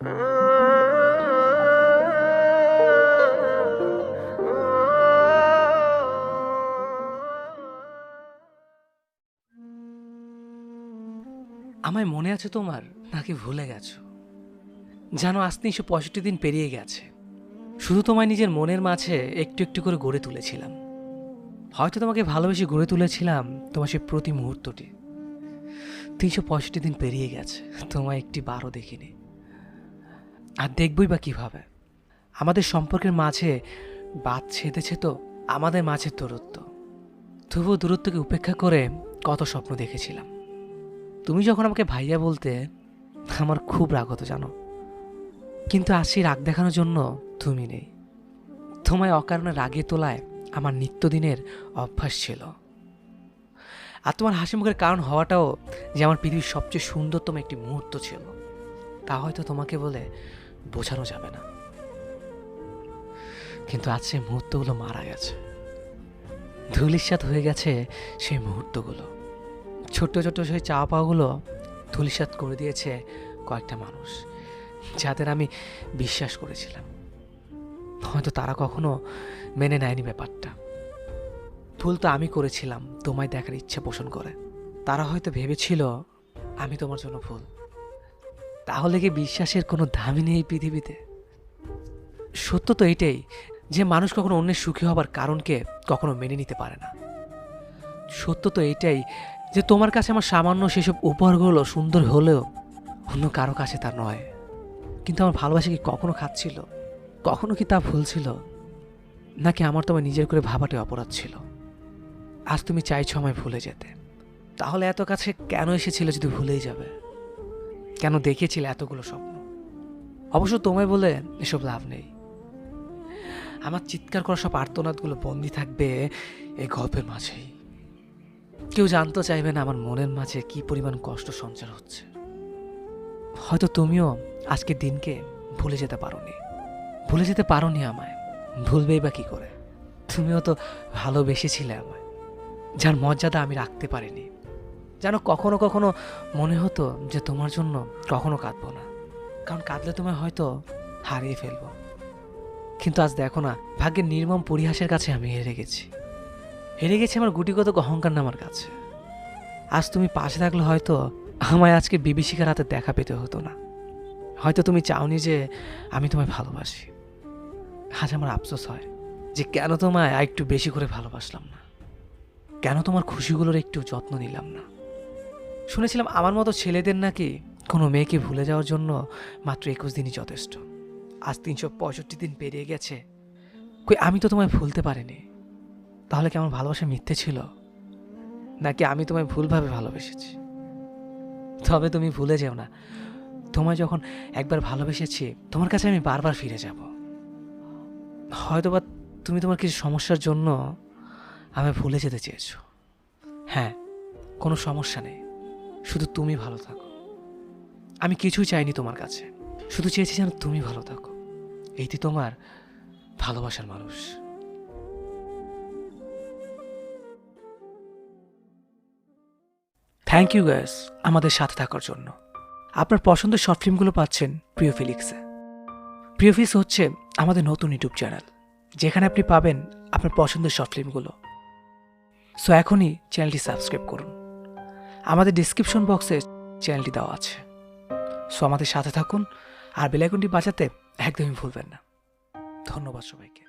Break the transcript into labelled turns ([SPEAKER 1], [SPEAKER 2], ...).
[SPEAKER 1] আমায় মনে আছে তোমার? নাকি ভুলে গেছো? জানো, আজ তিনশো পঁয়ষট্টি দিন পেরিয়ে গেছে। শুধু তোমায় নিজের মনের মাঝে একটু একটু করে গড়ে তুলেছিলাম। হয়তো তোমাকে ভালোবেসে গড়ে তুলেছিলাম তোমার সেই প্রতি মুহূর্তটি। তিনশো পঁয়ষট্টি দিন পেরিয়ে গেছে, তোমায় একটি বারও দেখিনি। আর দেখবই বা কীভাবে। আমাদের সম্পর্কের মাঝে বাদ ছেদেছে তো, আমাদের মাঝের দূরত্ব। তবুও দূরত্বকে উপেক্ষা করে কত স্বপ্ন দেখেছিলাম। তুমি যখন আমাকে ভাইয়া বলতে, আমার খুব রাগ হতো জানো। কিন্তু আজ সেই রাগ দেখানোর জন্য তুমি নেই। তোমায় অকারণে রাগে তোলায় আমার নিত্যদিনের অভ্যাস ছিল। আর তোমার হাসি মুখের কারণ হওয়াটাও যে আমার পৃথিবীর সবচেয়ে সুন্দরতম একটি মুহূর্ত ছিল। তা হয়তো তোমাকে বলে বোঝানো যাবে না। কিন্তু আজ সেই মুহূর্তগুলো মারা গেছে। ধুলিস্বাদ হয়ে গেছে সেই মুহূর্তগুলো। ছোট্ট ছোট্ট সেই চা পাওয়াগুলো ধুলিসাৎ করে দিয়েছে কয়েকটা মানুষ, যাদের আমি বিশ্বাস করেছিলাম। হয়তো তারা কখনো মেনে নেয়নি ব্যাপারটা। ভুল তো আমি করেছিলাম, তোমায় দেখার ইচ্ছে পোষণ করে। তারা হয়তো ভেবেছিল, আমি তোমার জন্য ভুল। তাহলে কি বিশ্বাসের কোনো দামই নেই পৃথিবীতে? সত্য তো এটাই যে মানুষ কখনো অন্যের সুখী হবার কারণকে কখনো মেনে নিতে পারে না। সত্য তো এটাই যে তোমার কাছে আমার সামান্য সেসব উপহারগুলো সুন্দর হলেও অন্য কারও কাছে তা নয়। কিন্তু আমার ভালোবাসা কি কখনো খাচ্ছিল? কখনো কি তা ভুল ছিল নাকি আমার তোমার নিজের করে ভাবাটাই অপরাধ ছিল? আজ তুমি চাইছো আমায় ভুলে যেতে। তাহলে এত কাছে কেন এসেছিল যদি ভুলেই যাবে? কেন দেখিয়েছিলে এতগুলো স্বপ্ন? অবশ্য তোমায় বলে এসব লাভ নেই। আমার চিৎকার করা সব আর্তনাদগুলো বন্দি থাকবে এই গল্পের মাঝেই। কেউ জানতে চাইবে না আমার মনের মাঝে কি পরিমাণ কষ্ট সঞ্চার হচ্ছে। হয়তো তুমিও আজকের দিনকে ভুলে যেতে পারোনি। ভুলে যেতে পারোনি আমায়। ভুলবেই বা কি করে? তুমিও তো ভালোবেসেছিলে আমায়, যার মর্যাদা আমি রাখতে পারিনি। যেন কখনো কখনো মনে হতো যে তোমার জন্য কখনো কাঁদবো না। কারণ কাঁদলে তোমায় হয়তো হারিয়ে ফেলব। কিন্তু আজ দেখো না, ভাগ্যের নির্মম পরিহাসের কাছে আমি হেরে গেছি। হেরে গেছি আমার গুটিগত অহংকার নামার কাছে। আজ তুমি পাশে থাকলে হয়তো আমায় আজকে বিভীষিকার হাতে দেখা পেতে হতো না। হয়তো তুমি চাওনি যে আমি তোমায় ভালোবাসি। আজ আমার আফসোস হয় যে কেন তোমায় একটু বেশি করে ভালোবাসলাম না। কেন তোমার খুশিগুলোর একটু যত্ন নিলাম না। শুনেছিলাম আমার মতো ছেলেদের নাকি কোনো মেয়েকে ভুলে যাওয়ার জন্য মাত্র একুশ দিনই যথেষ্ট। আজ তিনশো পঁয়ষট্টি দিন পেরিয়ে গেছে। কই, আমি তো তোমায় ভুলতে পারিনি। তাহলে কি আমার ভালোবাসা মিথ্যে ছিল? নাকি আমি তোমায় ভুলভাবে ভালোবেসেছি? তবে তুমি ভুলে যেও না। তোমায় যখন একবার ভালোবেসেছি, তোমার কাছে আমি বারবার ফিরে যাব। হয়তোবা তুমি তোমার কিছু সমস্যার জন্য আমি ভুলে যেতে চেয়েছো। হ্যাঁ কোনো সমস্যা নেই। শুধু তুমি ভালো থাকো। আমি কিছুই চাইনি তোমার কাছে। শুধু চেয়েছি যেন তুমি ভালো থাকো। এইটি তোমার ভালোবাসার মানুষ। থ্যাংক ইউ গ্যাস আমাদের সাথে থাকার জন্য। আপনার পছন্দের শর্ট ফিল্মগুলো পাচ্ছেন প্রিয় ফিলিক্সে প্রিয় ফিলিক্স হচ্ছে আমাদের নতুন ইউটিউব চ্যানেল যেখানে আপনি পাবেন আপনার পছন্দের শর্ট ফিল্মগুলো সো এখনই চ্যানেলটি সাবস্ক্রাইব করুন। আমাদের ডিসক্রিপশন বক্সে চ্যানেলটি দেওয়া আছে। সো আমাদের সাথে থাকুন আর বেলাইকনটি বাঁচাতে একদমই ভুলবেন না। ধন্যবাদ সবাইকে।